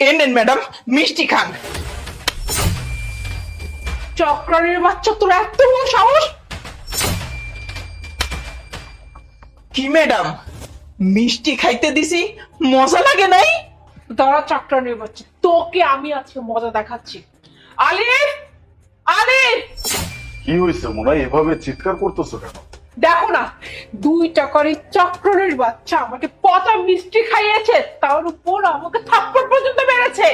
এ নেন ম্যাডাম মিষ্টি খান। চক্রানের বাচ্চা তোর এত বড় সাহস? কি ম্যাডাম? মিষ্টি খাইতে দিছি মজা লাগে নাই? দাঁড়া চক্রানের বাচ্চা তোকে আমি আজকে মজা দেখাচ্ছি। আলিফ! আলিফ! কি হয়েছে মনে হয় এভাবে চিৎকার করতেছো কেন? দেখো না দুই টাকার এই চক্রানের বাচ্চা আমাকে পচা মিষ্টি খাইয়েছে তার উপর আমাকে থাপ্পড় পর্যন্ত মেরেছে।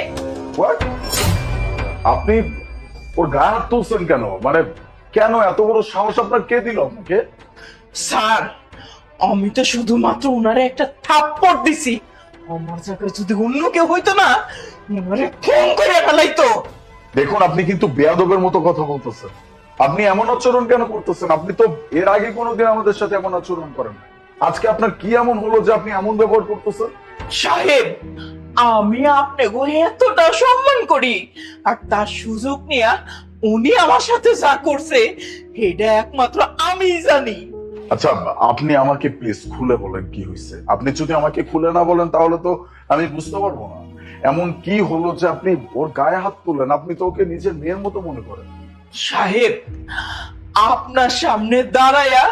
আপনি ওর গায়ে হাত তুলছেন কেন? মানে কেন এত বড় সাহস আপনার? কে দিল আপনাকে স্যার আমি তো শুধুমাত্র উনারে একটা থাপ্পড় দিছি। আমার জায়গায় যদি অন্য কেউ হইতো না উনারে ফোন করে ফেলাইতো। দেখুন আপনি কিন্তু বেয়াদবের মতো কথা বলতেছেন। আপনি এমন আচরণ কেন করতেছেন? আপনি তো এর আগে কোনোদিন আমাদের সাথে এমন আচরণ করেন আজকে আপনার কি এমন হলো যে আপনি এমন ব্যবহার করতেছেন? সাহেব আমি আপনাকে এতটা সম্মান করি আর তার সুযোগ নিয়ে উনি আমার সাথে যা করছে এটা একমাত্র আমিই জানি। আচ্ছা আপনি আমাকে প্লিজ খুলে বলেন কি হয়েছে আপনি যদি আমাকে খুলে না বলেন তাহলে তো আমি বুঝতে পারব না। এমন কি হলো যে আপনি ওর গায়ে হাত তুললেন? আপনি তো ওকে নিজের মেয়ের মতো মনে করেন। সাহেব আপনার সামনে দাঁড়ায়া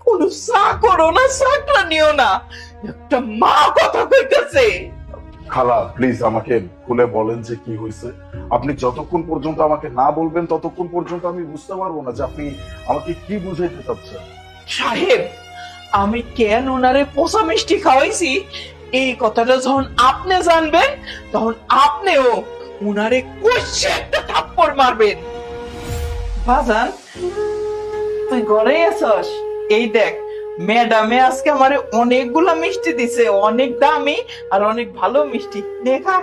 কোন চা করো না চাকরা নিও না। একটা মা কথা কইতেছে। খালা প্লিজ আমাকে খুলে বলেন যে কি হয়েছে আপনি যতক্ষণ পর্যন্ত আমাকে না বলবেন ততক্ষণ পর্যন্ত আমি বুঝতে পারব না যে আপনি আমাকে কি বুঝাইতে চাচ্ছেন। সাহেব আমি কেন ওনারে পোষা মিষ্টি খাওয়াইছি? এই কথাটা যখন আপনি জানবেন তখন আপনিও উনারে কষে একটা থাপ্পড় মারবেন। বাজান তুই ঘরেই আছস? এই দেখ ম্যাডামে আজকে আমারে অনেকগুলো মিষ্টি দিছে অনেক দামি আর অনেক ভালো মিষ্টি। দেখা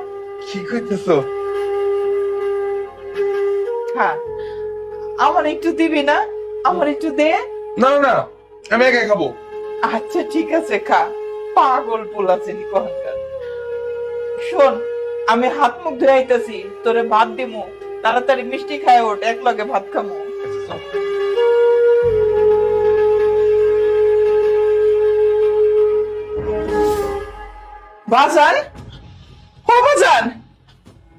কি কইতেছো? হ্যাঁ আমার একটু দিবি না? আমার একটু দে। না না আমি একাই খাব। আচ্ছা ঠিক আছে খা। পাগল পোলাছেন কনকার শোন আমি হাত মুখ ধুয়ে আইতাছি তোরে ভাত দিমু। তাড়াতাড়ি মিষ্টি খায় ওঠ, এক লগে ভাত খামু। বাজান? ও বাজান!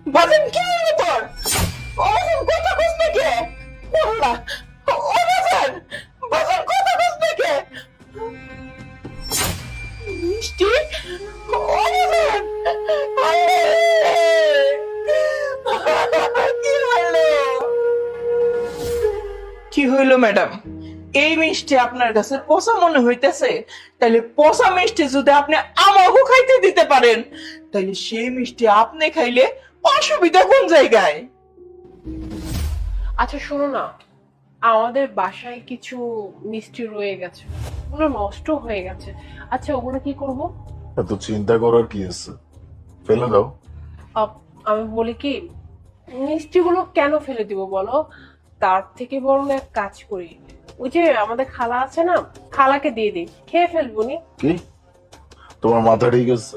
বাজান, কি হলো তোর? ও, কথা বুঝতে কে? ওলা ও, বাজান! বাজান, কথা বুঝতে কে? মিষ্টি? ও, বাজান! কি হইল ম্যাডাম এই মিষ্টি আপনার কাছে পচা মনে হইতেছে। তাহলে পচা মিষ্টি যদি আপনি আমাকে খাইতে দিতে পারেন তাহলে সেই মিষ্টি আপনি খাইলে অসুবিধা কোন জায়গায়? আচ্ছা শোনো না। আমাদের বাসায় কিছু মিষ্টি রয়ে গেছে। ওগুলো নষ্ট হয়ে গেছে। আচ্ছা ওগুলো কি করব? এত চিন্তা করার কি আছে? ফেলে দাও। আপ- আমি বলি কি মিষ্টিগুলো কেন ফেলে দিব বলো? তার থেকে বরং এক কাজ করি। ওই যে আমাদের খালা আছে না খালাকে দিয়ে দিই। খেয়ে ফেলব নি? কি? তোমার মাথা ঠিক আছে?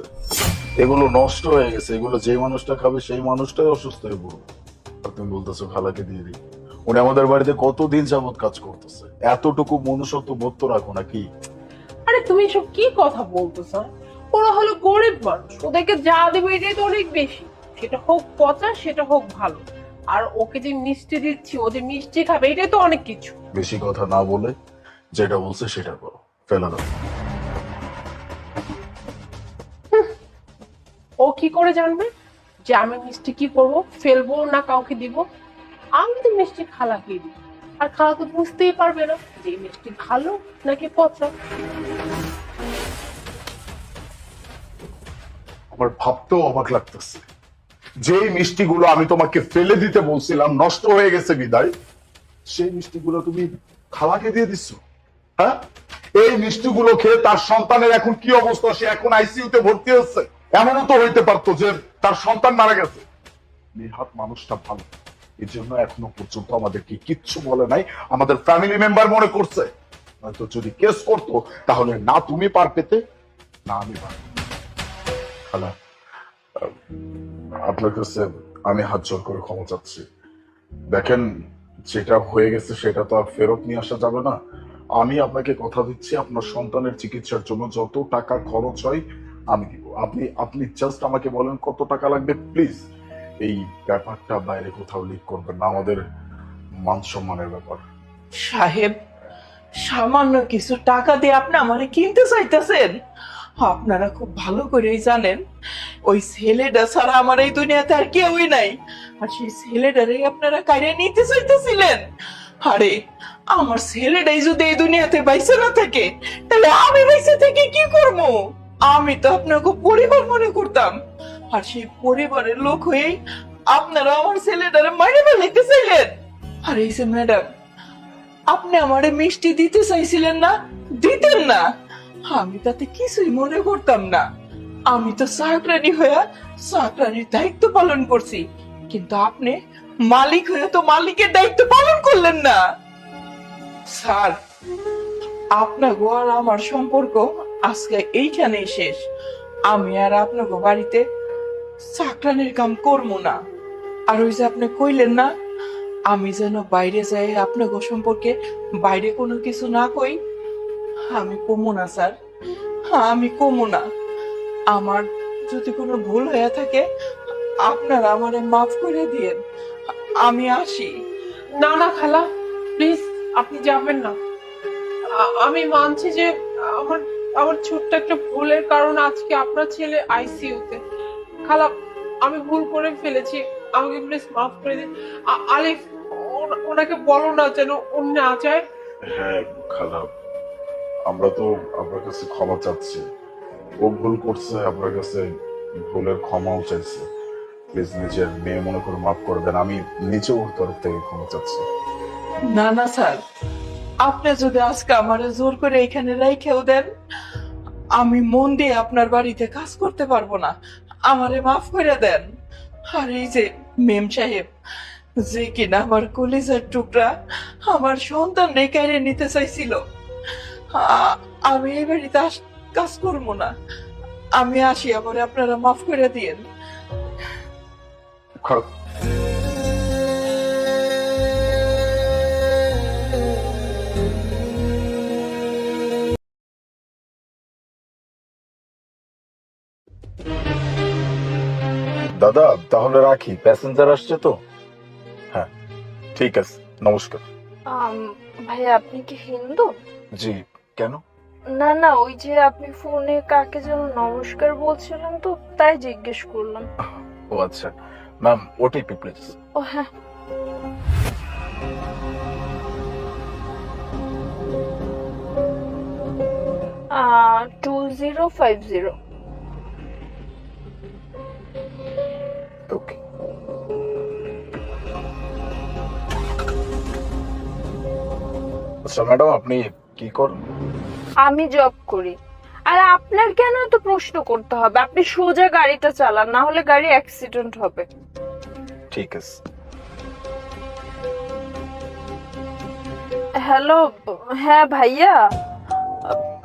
এগুলো নষ্ট হয়ে গেছে। এগুলো যে মানুষটা খাবে সেই মানুষটাই অসুস্থ হয়ে পড়বে। আর তুমি বলতেছো খালাকে দিয়ে দিই। উনি আমাদের বাড়িতে কতদিন যাবত কাজ করতেছে? এতটুকু মনুষ্যত্ব বোধ তো রাখো নাকি? আরে তুমি সব কি কথা বলতেছো ওরা হলো গরিব মানুষ। ওদেরকে যা দেবে এটাই তো অনেক বেশি। সেটা হোক পচা সেটা হোক ভালো। আর ওকে যে মিষ্টি দিচ্ছি ও যে মিষ্টি খাবে এটাই তো অনেক কিছু। বেশি কথা না বলে যেটা বলছে সেটা করো। ফেলে দাও ও কি করে জানবে যে আমি মিষ্টি কি করব? ফেলব না কাউকে দিব? আমি তো মিষ্টি খালাকে দিই। আর খালা তো বুঝতেই পারবে না যে মিষ্টি ভালো নাকি পচা। আমার ভাবতেও অবাক লাগতেছে। যে মিষ্টিগুলো আমি তোমাকে ফেলে দিতে বলছিলাম, নষ্ট হয়ে গেছে বিদায়, সেই মিষ্টিগুলো তুমি খালাকে দিয়ে দিচ্ছ? হ্যাঁ? এই মিষ্টিগুলো খেয়ে তার সন্তানের এখন কি অবস্থা? সে এখন আইসিইউতে ভর্তি হচ্ছে। এমনও তো হইতে পারতো যে তার সন্তান মারা গেছে। নিহাত মানুষটা ভালো। এই জন্য এখনও পর্যন্ত আমাদেরকে কিচ্ছু বলে নাই। আমাদের ফ্যামিলি মেম্বার মনে করছে। হয়তো যদি কেস করতো, তাহলে না তুমি পার পেতে, না আমি পার। খালা। আপনার কাছে আমি হাত জোর করে ক্ষমা চাচ্ছি। দেখেন, যেটা হয়ে গেছে সেটা তো আর ফেরত নিয়ে আসা যাবে না। আমি আপনাকে কথা দিচ্ছি, আপনার সন্তানের চিকিৎসার জন্য যত টাকা খরচ হয়, আমি দিব। আপনি আপনি জাস্ট আমাকে বলেন কত টাকা লাগবে প্লিজ এই ব্যাপারটা বাইরে কোথাও লিক করবেন না, আমাদের মান সম্মানের ব্যাপার। সাহেব, সামান্য কিছু টাকা দিয়ে আপনি আমারে কিনতে চাইতেছেন? আপনারা খুব ভালো করেই জানেন, ওই ছেলেটা ছাড়া আমার এই দুনিয়াতে আর কেউই নাই। আর সেই ছেলেটারই আপনারা কাইরে নিতে চাইতেছিলেন? আরে, আমার ছেলেটাই যদি এই দুনিয়াতে বাইসে না থাকে, তাহলে আমি বাইসে থেকে কি করব? আমি তো আপনাকে পরিবার মনে করতাম। আর সেই পরিবারের লোক হয়েই আপনারা আমার ছেলেটারে মারে ফেলাইতে চাইলেন। আর ম্যাডাম, আপনি আমারে মিষ্টি দিতে চাইছিলেন না? দিতেন না। আমি তাতে কিছুই মনে করতাম না। আমি তো চাকরানি হয়ে চাকরানির দায়িত্ব পালন করছি, কিন্তু আপনি মালিক হয়ে তো মালিকের দায়িত্ব পালন করলেন না। স্যার, আপনাকে আর আমার সম্পর্ক আজকে এইখানেই শেষ। আমি আর আপনাকে বাড়িতে চাকরানির কাম করব না। আর ওই যে আপনি কইলেন না, আমি যেন বাইরে যাই, আপনাকে সম্পর্কে বাইরে কোনো কিছু না কই আমি কমু না স্যার। আমি কমু না। আমার যদি কোনো ভুল হয়ে থাকে আপনারা আমারে মাফ করে দিয়েন। আমি আসি। না না খালা প্লিজ আপনি যাবেন না। আমি মানছি যে আমার আমার ছোট্ট একটা ভুলের কারণ আজকে আপনার ছেলে আইসিইউতে। খালা আমি ভুল করে ফেলেছি। আমাকে প্লিজ মাফ করে দিন। আলিফ ওনাকে বলো না যেন ও না যায়। হ্যাঁ খারাপ আমরা তো আপনার কাছে ক্ষমা চাচ্ছি। ও ভুল করছে, আপনার কাছে ভুলের ক্ষমাও চাইছে। প্লিজ নিজের মেয়ে মনে করে মাফ করবেন আমি নিজে ওর তরফ থেকে ক্ষমা চাচ্ছি। না না, স্যার। আপনি যদি আজকে আমারে জোর করে এখানে রেখেও দেন, আমি মন দিয়ে আপনার বাড়িতে কাজ করতে পারব না। আমারে মাফ করে দেন। আর এই যে মেম সাহেব, যে কিনা আমার কলিজার টুকরা আমার সন্তান রেখাইরে নিতে চাইছিল আমি এই বাড়িতে কাজ করব না। আমি আসি আবার আপনারা মাফ করে দিয়েন। দাদা তাহলে রাখি। প্যাসেঞ্জার আসছে তো? হ্যাঁ ঠিক আছে নমস্কার। আম, ভাইয়া আপনি কি হিন্দু? জি। কেন? না না ওই যে আপনি ফোনে কাকে যেন নমস্কার বলছিলেন তো তাই জিজ্ঞেস করলাম। ও আচ্ছা। ম্যাম ওটিপি প্লিজ ও হ্যাঁ। Two zero five zero okay আচ্ছা ম্যাডাম আপনি কি করেন আমি জব করি। আর আপনার কেন এত প্রশ্ন করতে হবে? আপনি সোজা গাড়িটা চালান না হলে গাড়ি অ্যাক্সিডেন্ট হবে। ঠিক আছে। হ্যালো হ্যাঁ ভাইয়া।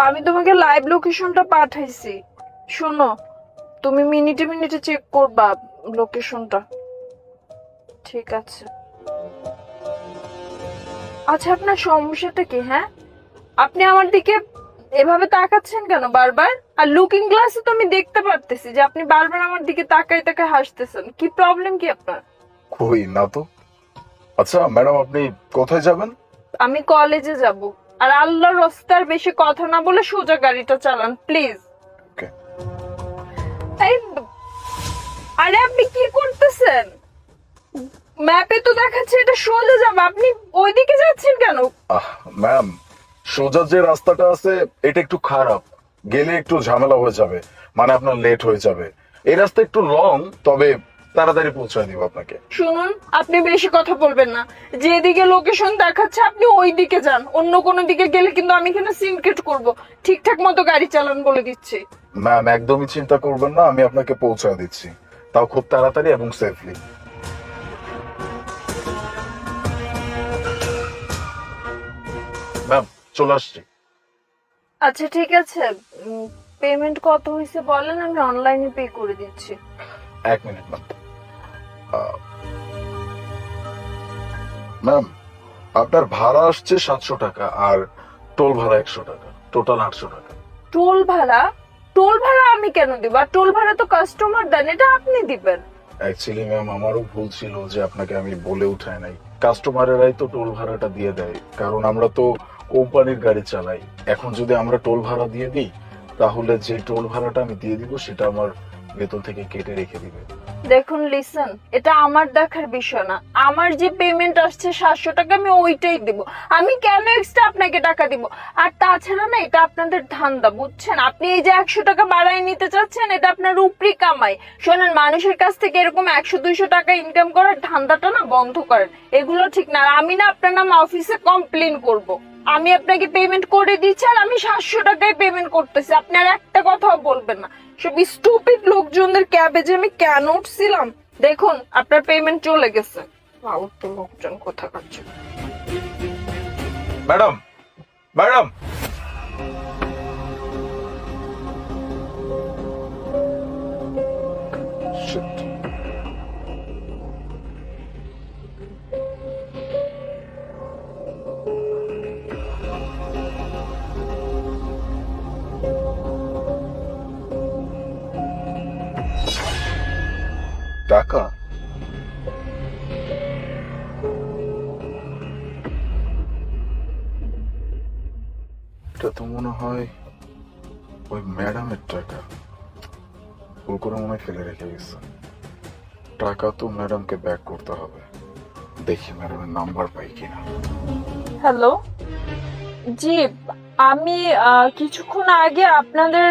আমি তোমাকে লাইভ লোকেশনটা পাঠাইছি। শোনো তুমি মিনিটে মিনিটে চেক করবা লোকেশনটা ঠিক আছে। আচ্ছা আপনার সমস্যাটা কি হ্যাঁ? আপনি আমার দিকে এভাবে তাকাচ্ছেন কেন বারবার? আর লুকিং গ্লাসে তো আমি দেখতে পারতেছি যে আপনি বারবার আমার দিকে তাকায় তাকায় হাসতেছেন। কি প্রবলেম কি আপনার? কই না তো। আচ্ছা ম্যাডাম আপনি কোথায় যাবেন? আমি কলেজে যাব। আর আল্লাহর রস্তার বেশি কথা না বলে সোজা গাড়িটা চালান প্লিজ. এই আরে আপনি কি করতেছেন? ম্যাপে তো দেখাচ্ছে এটা সোজা যাবে। আপনি ওইদিকে যাচ্ছেন কেন? আহ ম্যাম সোজা যে রাস্তাটা আছে এটা একটু খারাপ। গেলে একটু ঝামেলা হয়ে যাবে মানে আপনার লেট হয়ে যাবে। এই রাস্তা একটু লং তবে তাড়াতাড়ি পৌঁছায় দিব আপনাকে। শুনুন আপনি বেশি কথা বলবেন না। যেদিকে লোকেশন দেখাচ্ছে আপনি ওই দিকে যান। অন্য কোনো দিকে গেলে কিন্তু আমি এখানে সিনকেট করব। ঠিকঠাক মতো গাড়ি চালান বলে দিচ্ছি। ম্যাম একদমই চিন্তা করবেন না আমি আপনাকে পৌঁছায় দিচ্ছি। তাও খুব তাড়াতাড়ি এবং সেফলি ম্যাম চলে আসছি। আচ্ছা ঠিক আছে। পেমেন্ট কত হয়েছে বলেন আমি অনলাইনে পে করে দিচ্ছি। এক মিনিট ম্যাম। ম্যাম আপনার ভাড়া আসছে সাতশো টাকা আর টোল ভাড়া একশো টাকা টোটাল আটশো টাকা। টোল ভাড়া? টোল ভাড়া আমি কেন দিব? আর টোল ভাড়া তো কাস্টমার দেন এটা আপনি দিবেন। অ্যাকচুয়ালি ম্যাম আমারও ভুল ছিল যে আপনাকে আমি বলে উঠাই নাই। কাস্টমারেরাই তো টোল ভাড়াটা দিয়ে দেয় কারণ আমরা তো কোম্পানির গাড়ি চালাই। এখন যদি আমরা টোল ভাড়া দিয়ে দিই, তাহলে যে টোল ভাড়াটা আমি দিয়ে দিব, সেটা আমার বেতন থেকে কেটে রেখে দিবে। দেখুন লিসন এটা আমার দেখার বিষয় না। আমার যে পেমেন্ট আসছে সাতশো টাকা, আমি ওইটাই দিব। আমি কেন এক্সট্রা আপনাকে টাকা দিব? আর তাছাড়া না, এটা আপনাদের ধান্দা, বুঝছেন? আপনি এই যে একশো টাকা বাড়ায় নিতে চাচ্ছেন, এটা আপনার উপরি কামাই। শোনেন, মানুষের কাছ থেকে এরকম একশো, দুইশো টাকা ইনকাম করার ধান্দাটা না বন্ধ করেন। এগুলো ঠিক না। আমি না আপনার নাম অফিসে কমপ্লেন করব। আমি আপনাকে পেমেন্ট করে দিচ্ছি আর আমি সাতশো টাকায় পেমেন্ট করতেছি। আপনি আর একটা কথাও বলবেন না। সব স্টুপিড লোকজনদের ক্যাবে যে আমি কেন উঠছিলাম? দেখুন, আপনার পেমেন্ট চলে গেছে। লোকজন কথা কাটছে ম্যাডাম ম্যাডাম টাকা? এটা তো মনে হয় ওই ম্যাডামের টাকা। ভুল করে মনে ফেলে রেখে গেছে। টাকা তো ম্যাডামকে ব্যাক করতে হবে। দেখি ম্যাডামের নাম্বার পাই কিনা। হ্যালো? জি, আমি কিছুক্ষণ আগে আপনাদের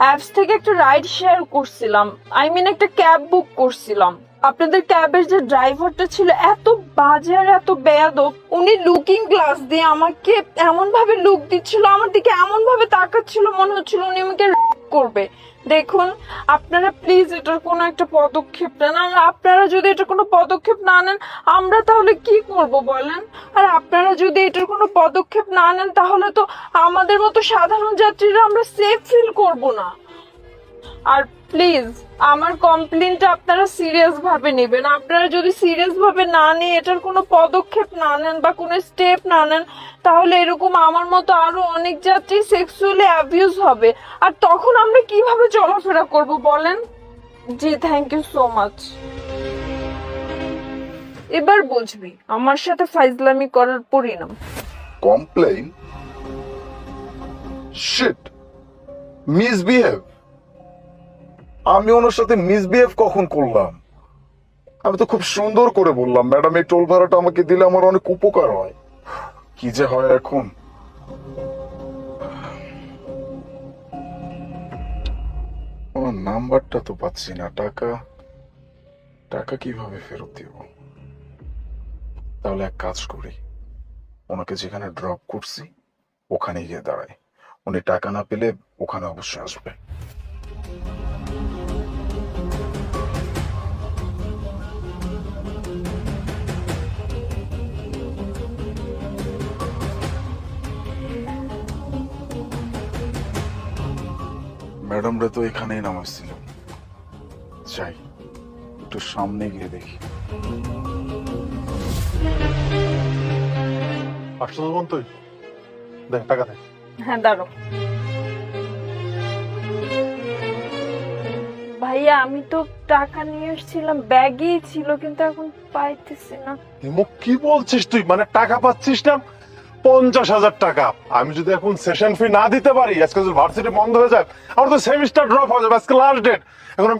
অ্যাপস থেকে একটা রাইড শেয়ার করছিলাম। আই মিন একটা ক্যাব বুক করছিলাম। আপনাদের ক্যাবের যে ড্রাইভারটা ছিল, এত বাজে আর এত বেয়াদব, উনি লুকিং গ্লাস দিয়ে আমাকে এমন ভাবে লুক দিচ্ছিল, আমার দিকে এমন ভাবে তাকাচ্ছিল, মনে হচ্ছিল উনি আমাকে করবে। দেখুন, আপনারা প্লিজ এটার কোনো একটা পদক্ষেপ নেন। আর আপনারা যদি এটার কোনো পদক্ষেপ না নেন, আমরা তাহলে কি করব বলেন? আর আপনারা যদি এটার কোনো পদক্ষেপ না নেন, তাহলে তো আমাদের মতো সাধারণ যাত্রীরা আমরা সেফ ফিল করব না। আর প্লিজ আমার কমপ্লেনটা আপনারা সিরিয়াস ভাবে নেবেন। আপনারা যদি সিরিয়াস ভাবে না নিয়ে এটার কোনো পদক্ষেপ না নেন বা কোনো স্টেপ না নেন, তাহলে এরকম আমার মতো আরও অনেক যাত্রী সেক্সুয়ালি অ্যাবিউজ হবে। আর তখন আমরা কীভাবে চলাফেরা করব বলেন? জি থ্যাংক ইউ সো মাচ এবার বুঝবি, আমার সাথে ফাইজলামি করার পরিণাম। কমপ্লেইন শিট মিসবিহেভ আমি ওনার সাথে মিসবিহেভ কখন করলাম? আমি তো খুব সুন্দর করে বললাম, ম্যাডাম, এই টোল ভাড়াটা আমাকে দিলে আমার অনেক উপকার হয়। কি যে হয় এখন? ওনার নাম্বারটা তো পাচ্ছি না, টাকা টাকা কীভাবে ফেরত দিব? তাহলে এক কাজ করি, ওনাকে যেখানে ড্রপ করছি, ওখানে গিয়ে দাঁড়ায় উনি টাকা না পেলে ওখানে অবশ্যই আসবে। ম্যাডামরা তো এখানেই নামাইছিল যাই একটু সামনে গিয়ে দেখি। তুই টাকা দেখ হ্যাঁ দাঁড়ো ভাইয়া আমি তো টাকা নিয়ে এসেছিলাম ব্যাগেই ছিল কিন্তু এখন পাইতেছি না। কি বলছিস তুই? মানে টাকা পাচ্ছিস না? পঞ্চাশ হাজার টাকা। আমি যদি এখন সেশন ফি না দিতে পারি আজকে যদি ভার্সিটি বন্ধ হয়ে যায় আমার তো সেমিস্টার ড্রপ হয়ে যাবে আজকে লাস্ট ডেট এখন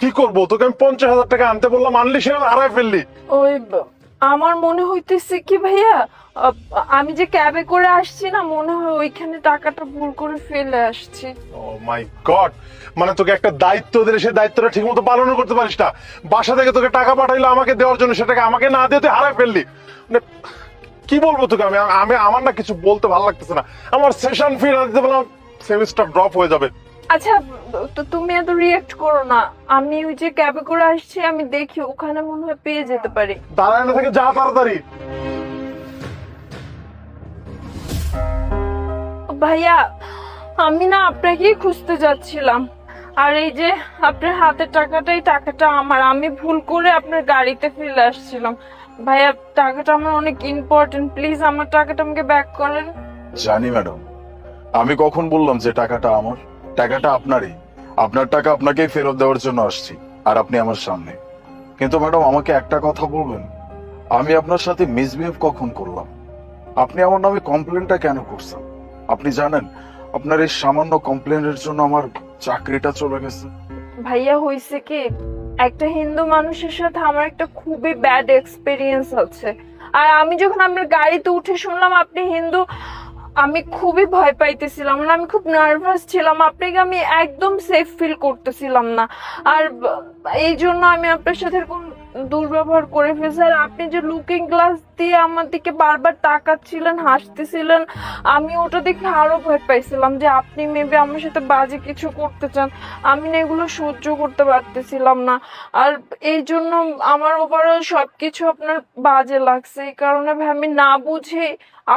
কি করব? তোকে আমি পঞ্চাশ হাজার টাকা আনতে বললাম আনলি সে হারাই ফেললি। ওই আমার মনে হইতেছে কি ভাইয়া আমি যে ক্যাবে করে আসছি না মনে হয় ওইখানে টাকাটা ভুল করে ফেলে আসছি। ও মাই গড মানে তোকে একটা দায়িত্ব দিলে সেই দায়িত্বটা ঠিক মতো পালনও করতে পারিস না। বাসা থেকে তোকে টাকা পাঠাইলো আমাকে দেওয়ার জন্য সেটাকে আমাকে না দিয়ে তুই হারাই ফেললি। মানে কি বলব তোকে? আমি আমি আমার না কিছু বলতে ভালো লাগতেছে না। আমার সেশন ফি না দিতে বললাম সেমিস্টার ড্রপ হয়ে যাবে। আচ্ছা তো তুমি এত রিয়েক্ট করো না। আমি ওই যে ক্যাবে করে আসছি আমি দেখি ওখানে মনে হয় পেয়ে যেতে পারি। দাঁড়ায় না থেকে যা তাড়াতাড়ি। ভাইয়া আমি না আপনাকেই খুঁজতে যাচ্ছিলাম। আর এই যে আপনার হাতের টাকাটাই টাকাটা আমার। আমি ভুল করে আপনার গাড়িতে ফেলে আসছিলাম। ভাইয়া টাকাটা আমার অনেক ইম্পর্টেন্ট প্লিজ আমার টাকাটা আমাকে ব্যাক করেন। জানি ম্যাডাম। আমি কখন বললাম যে টাকাটা আমার? টাকাটা আপনারই। আপনার টাকা আপনাকেই ফেরত দেওয়ার জন্য আসছি আর আপনি আমার সামনে। কিন্তু ম্যাডাম আমাকে একটা কথা বলবেন? আমি আপনার সাথে মিসবিহেভ কখন করলাম? আপনি আমার নামে কমপ্লেনটা কেন করছেন? আপনি জানেন আপনার এই সামান্য কমপ্লেনের জন্য আমার চাকরিটা চলে গেছে। ভাইয়া হয়েছে কি? একটা হিন্দু মানুষের সাথে আমার একটা খুবই ব্যাড এক্সপিরিয়েন্স আছে। আর আমি যখন আপনার গাড়িতে উঠে শুনলাম আপনি হিন্দু, আমি খুবই ভয় পাইতেছিলাম মানে আমি খুব নার্ভাস ছিলাম, আপনাকে আমি একদম সেফ ফিল করতেছিলাম না। আর এই জন্য আমি আপনার সাথে এরকম দুর্ব্যবহার করে ফেলছি। আর আপনি যে লুকিং গ্লাস দিয়ে আমার দিকে বারবার তাকাচ্ছিলেন, হাসতেছিলেন, আমি ওটা দেখে আরও ভয় পাইছিলাম যে আপনি মেবি আমার সাথে বাজে কিছু করতে চান। আমি না এগুলো সহ্য করতে পারতেছিলাম না। আর এই জন্য আমার ওভারঅল সবকিছু আপনার বাজে লাগছে। এই কারণে আমি না বুঝে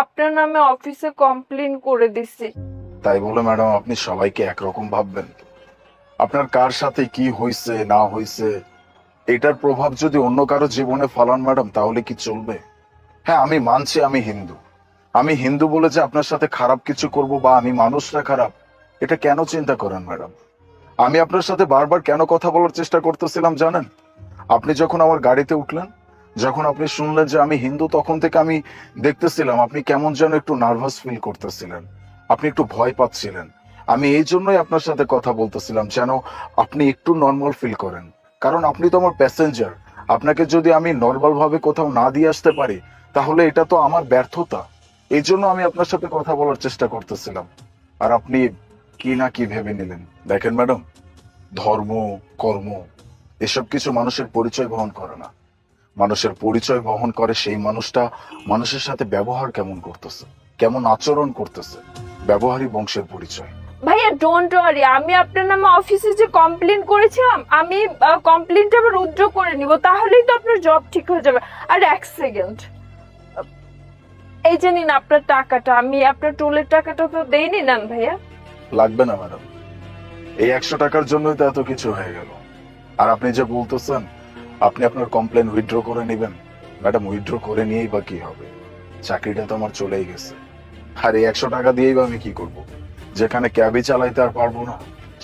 আপনার নামে অফিসে কমপ্লেন করে দিছি তাই বলে ম্যাডাম আপনি সবাইকে একরকম ভাববেন। আপনার কার সাথে কি হয়েছে না হয়েছে এটার প্রভাব যদি অন্য কারও জীবনে ফলান ম্যাডাম, তাহলে কি চলবে? হ্যাঁ আমি মানছি আমি হিন্দু। আমি হিন্দু বলে যে আপনার সাথে খারাপ কিছু করব বা আমি মানুষরা খারাপ, এটা কেন চিন্তা করেন ম্যাডাম? আমি আপনার সাথে বারবার কেন কথা বলার চেষ্টা করতেছিলাম, জানেন? আপনি যখন আমার গাড়িতে উঠলেন, যখন আপনি শুনলেন যে আমি হিন্দু, তখন থেকে আমি দেখতেছিলাম আপনি কেমন যেন একটু নার্ভাস ফিল করতেছিলেন, আপনি একটু ভয় পাচ্ছিলেন। আমি এই জন্যই আপনার সাথে কথা বলতেছিলাম, যেন আপনি একটু নর্মাল ফিল করেন। কারণ আপনি তো আমার প্যাসেঞ্জার আপনাকে যদি আমি নর্মাল ভাবে কোথাও না দিয়ে আসতে পারি, তাহলে এটা তো আমার ব্যর্থতা। এই জন্য আমি আপনার সাথে কথা বলার চেষ্টা করতেছিলাম। আর আপনি কি না কি ভেবে নিলেন? দেখেন ম্যাডাম, ধর্ম, কর্ম, এসব কিছু মানুষের পরিচয় বহন করে না। মানুষের পরিচয় বহন করে সেই মানুষটা মানুষের সাথে ব্যবহার কেমন করতেছে? কেমন আচরণ করতেছে? ব্যবহারই বংশের পরিচয়। ডোন্ট ওয়ারি আমি আপনার নামে অফিসে যে কমপ্লেন করেছিলাম, আমি কমপ্লেনটা আবার করে নিব, তাহলেই তো আপনার জব ঠিক হয়ে যাবে। আর এক সেকেন্ড এই যে নিন আপনার টাকাটা, আমি আপনার টোলের টাকাটা তো নেন ভাইয়া। লাগবে না ম্যাডাম এই একশো টাকার জন্যই তো এত কিছু হয়ে গেল। আর আপনি যে বলতেছেন, আপনি আপনার কমপ্লেন উইথড্র করে নেবেন। ম্যাডাম উইথড্র করে নিয়েই বা কি হবে? চাকরিটা তো আমার চলেই গেছে। আর এই একশো টাকা দিয়েই বা আমি কি করব? যেখানে ক্যাবই চালাইতে আর পারব না,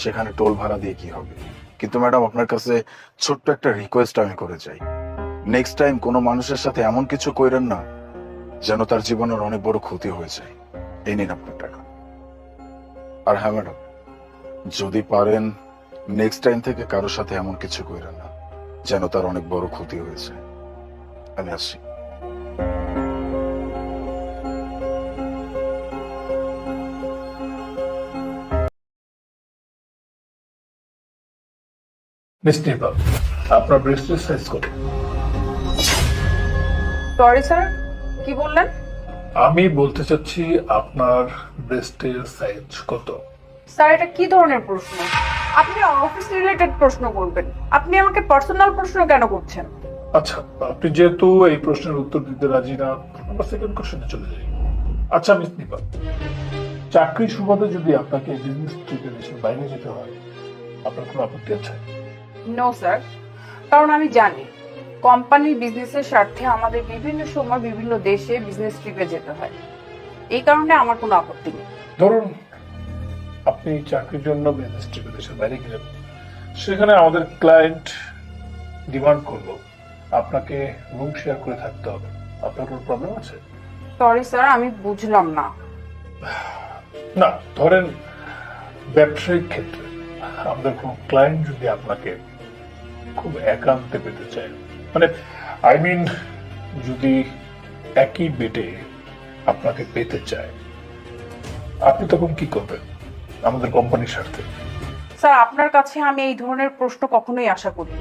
সেখানে টোল ভাড়া দিয়ে কি হবে? কিন্তু ম্যাডাম, আপনার কাছে ছোট্ট একটা রিকোয়েস্ট আমি করে চাই। নেক্সট টাইম কোনো মানুষের সাথে এমন কিছু কইরেন না, যেন তার জীবনের অনেক বড় ক্ষতি হয়ে যায়। এই নিন আপনার টাকা। আর হ্যাঁ ম্যাডাম, যদি পারেন নেক্সট টাইম থেকে কারোর সাথে এমন কিছু কইরেন না, যেন তার অনেক বড় ক্ষতি হয়েছে আমি আসছি। বাবু আপনার ব্রেস্টের সাইজ কত? সরি স্যার কি বললেন? আমি বলতে চাচ্ছি আপনার ব্রেস্টের সাইজ কত? স্যার এটা কি ধরনের প্রশ্ন? আপনি অফিস রিলেটেড প্রশ্ন করবেন। আপনি আমাকে পার্সোনাল প্রশ্ন কেন করছেন? আচ্ছা আপনি যেহেতু এই প্রশ্নের উত্তর দিতে রাজি না আমরা সেকেন্ড কোশ্চেনে চলে যাই। আচ্ছা মিস নিপা চাকরি সুবাদে যদি আপনাকে বিজনেস ট্রিপে দেশের বাইরে যেতে হয় আপনার কোনো আপত্তি আছে? নো স্যার কারণ আমি জানি কোম্পানির বিজনেসের স্বার্থে আমাদের বিভিন্ন সময় বিভিন্ন দেশে বিজনেস ট্রিপে যেতে হয়। এই কারণে আমার কোনো আপত্তি নেই। ধরুন আপনি চাকরির জন্য বিজনেস ট্রিপে দেশের বাইরে গেলেন। সেখানে আমাদের ক্লায়েন্ট ডিমান্ড করল। আপনাকে রুম শেয়ার করে থাকতে হবে। আপনার কোনো প্রবলেম আছে? সরি স্যার আমি বুঝলাম না। না ধরেন ব্যবসায়িক ক্ষেত্রে আমাদের কোনো ক্লায়েন্ট যদি আপনাকে খুব একান্তে পেতে চায়। মানে আই মিন যদি একই বেডে আপনাকে পেতে চায় আপনি তখন কি করবেন? আমাদের কোম্পানির স্বার্থে। স্যার আপনার কাছে আমি এই ধরনের প্রশ্ন কখনোই আশা করি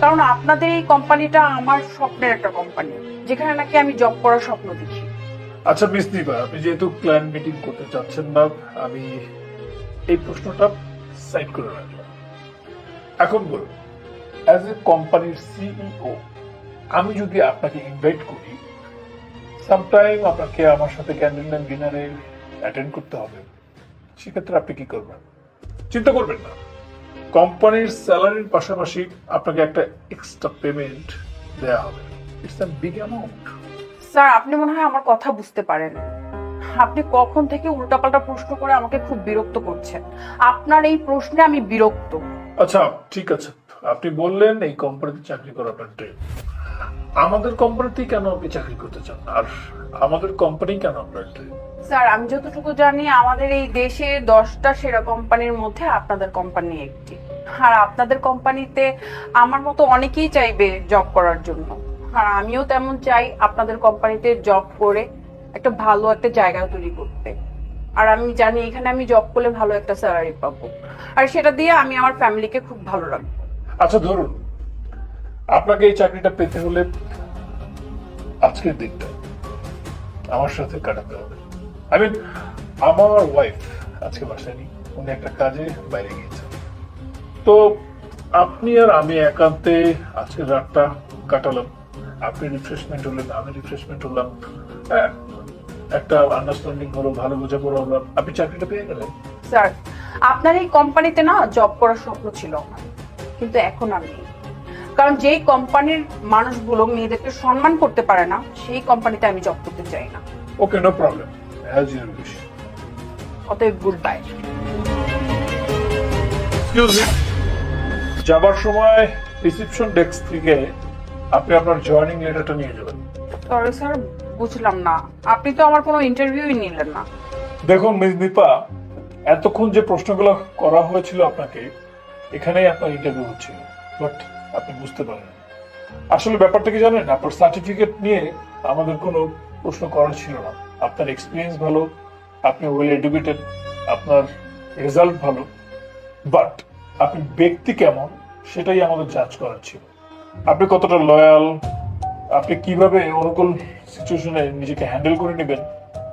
কারণ আপনাদের এই কোম্পানিটা আমার স্বপ্নের একটা কোম্পানি যেখানে নাকি আমি জব করার স্বপ্ন দেখি। আচ্ছা মিস দীপা আপনি যেহেতু ক্লায়েন্ট মিটিং করতে চাচ্ছেন না আমি এই প্রশ্নটা সাইড করে রাখলাম। এখন বলুন অ্যাজ এ কোম্পানির সিইও আমি যদি আপনাকে ইনভাইট করি সামটাইম আপনাকে আমার সাথে ক্যান্ডেল ডিনারে অ্যাটেন্ড করতে হবে। সেক্ষেত্রে আপনি কি করবেন? চিন্তা করবেন না। কোম্পানির স্যালারির পাশাপাশি আপনাকে একটা এক্সট্রা পেমেন্ট দেওয়া হবে। It's a big amount sir আপনি মনে হয় আমার কথা বুঝতে পারেন। আপনি কখন থেকে উল্টাপাল্টা প্রশ্ন করে আমাকে খুব বিরক্ত করছেন। আপনার এই প্রশ্নে আমি বিরক্ত। আচ্ছা ঠিক আছে। আপনি বললেন এই কোম্পানিতে চাকরি করা আপনার ড্রিম আমাদের কোম্পানিতেই কেন আপনি চাকরি করতে চান? আর আমাদের কোম্পানি কেন আপনার ড্রিম স্যার, আমি যতটুকু জানি, আমাদের এই দেশে দশটা সেরা কোম্পানির মধ্যে আপনাদের কোম্পানি একটি। আর আপনাদের কোম্পানিতে আমার মতো অনেকেই চাইবে জব করার জন্য। আর আমিও তেমন চাই আপনাদের কোম্পানিতে জব করে একটা ভালো একটা জায়গা তৈরি করতে। আর আমি জানি এখানে আমি জব করলে ভালো একটা স্যালারি পাবো। আর সেটা দিয়ে আমি আমার ফ্যামিলিকে খুব ভালো রাখব। আচ্ছা ধরুন আপনাকে এই চাকরিটা পেতে হলে আজকের দিনটা আমার সাথে কাটাতে হবে। আই মিন আমার ওয়াইফ আজকে বাসায় নেই উনি একটা কাজে বাইরে গিয়েছে তো আপনি আর আমি একান্তে আজকের রাতটা কাটালাম। আপনি রিফ্রেশমেন্ট হলেন আমি রিফ্রেশমেন্ট হলাম। হ্যাঁ, একটা আন্ডারস্ট্যান্ডিং হলো ভালো বোঝাপড়া হলো। আপনি চাকরিটা পেয়ে গেলেন। স্যার আপনার এই কোম্পানিতে না জব করার স্বপ্ন ছিল আমার। কিন্তু এখন আমি নেই। কারণ যেই কোম্পানির মানুষগুলো মেয়েদেরকে সম্মান করতে পারে না সেই কোম্পানিতে আমি জব করতে চাই না। Okay no problem as your wish অতএব গুড বাই এক্সকিউজ মি যাবার সময় রিসেপশন ডেস্ক থেকে আপনি আপনার জয়েনিং লেটারটা নিয়ে যাবেন সরি স্যার বুঝলাম না। আপনি তো আমার কোনো ইন্টারভিউই নিলেন না। দেখুন মিস দীপা এতক্ষণ যে প্রশ্নগুলো করা হয়েছিল আপনাকে এখানেই আপনার ইন্টারভিউ হচ্ছিল বাট আপনি বুঝতে পারেন। আসলে ব্যাপারটা কি জানেন? আপনার সার্টিফিকেট নিয়ে আমাদের কোনো প্রশ্ন করার ছিল না। আপনার এক্সপিরিয়েন্স ভালো, আপনি ওয়েল এডুকেটেড আপনার রেজাল্ট ভালো। বাট আপনি ব্যক্তি কেমন, সেটাই আমাদের জাজ করার ছিল। আপনি কতটা লয়াল আপনি কীভাবে অনুকূল সিচুয়েশনে নিজেকে হ্যান্ডেল করে নেবেন,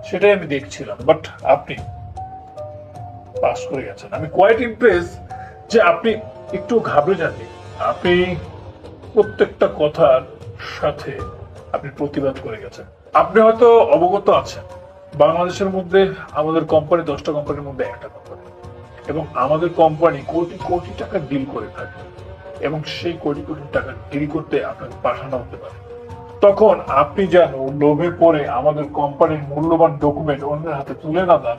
সেটাই আমি দেখছিলাম। বাট আপনি পাস করে গেছেন। আমি কোয়াইট ইমপ্রেস যে আপনি একটু ঘাবড়ে যাননি আপনি প্রত্যেকটা কথার সাথে আপনি প্রতিবাদ করে গেছেন। আপনি হয়তো অবগত আছেন, বাংলাদেশের মধ্যে আমাদের কোম্পানি, দশটা কোম্পানির মধ্যে একটা কোম্পানি। এবং আমাদের কোম্পানি কোটি কোটি টাকা ডিল করে থাকে। এবং সেই কোটি কোটি টাকা ডিল করতে আপনাকে পাঠানো হতে পারে। তখন আপনি যেন লোভে পড়ে আমাদের কোম্পানির মূল্যবান ডকুমেন্ট অন্যের হাতে তুলে না দেন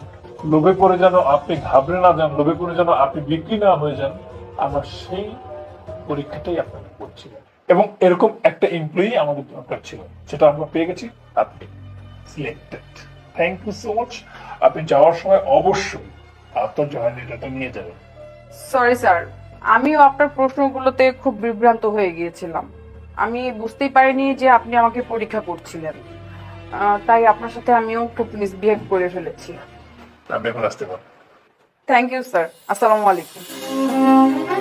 লোভে পড়ে যেন আপনি ঘাবড়ে না যান, লোভে পড়ে যেন আপনি বিক্রি না হয়ে যান, আমরা সেই পরীক্ষাটাই আপনাকে করছিলাম এবং এরকম একটা এমপ্লয়ি আমাদের দরকার ছিল যেটা আমরা পেয়ে গেছি, আপনি selected thank you so much আপনি যাওয়ার সময় অবশ্যই আপনার লেটারটা নিয়ে যাবেন। সরি স্যার আমিও আপনার প্রশ্নগুলোতে খুব বিভ্রান্ত হয়ে গিয়েছিলাম। আমি বুঝতেই পারিনি যে আপনি আমাকে পরীক্ষা করছিলেন। তাই আপনার সাথে আমিও খুব মিসবিহেভ করে ফেলেছি। আপনি এখন আসতে পারেন থ্যাংক ইউ স্যার আসসালামু আলাইকুম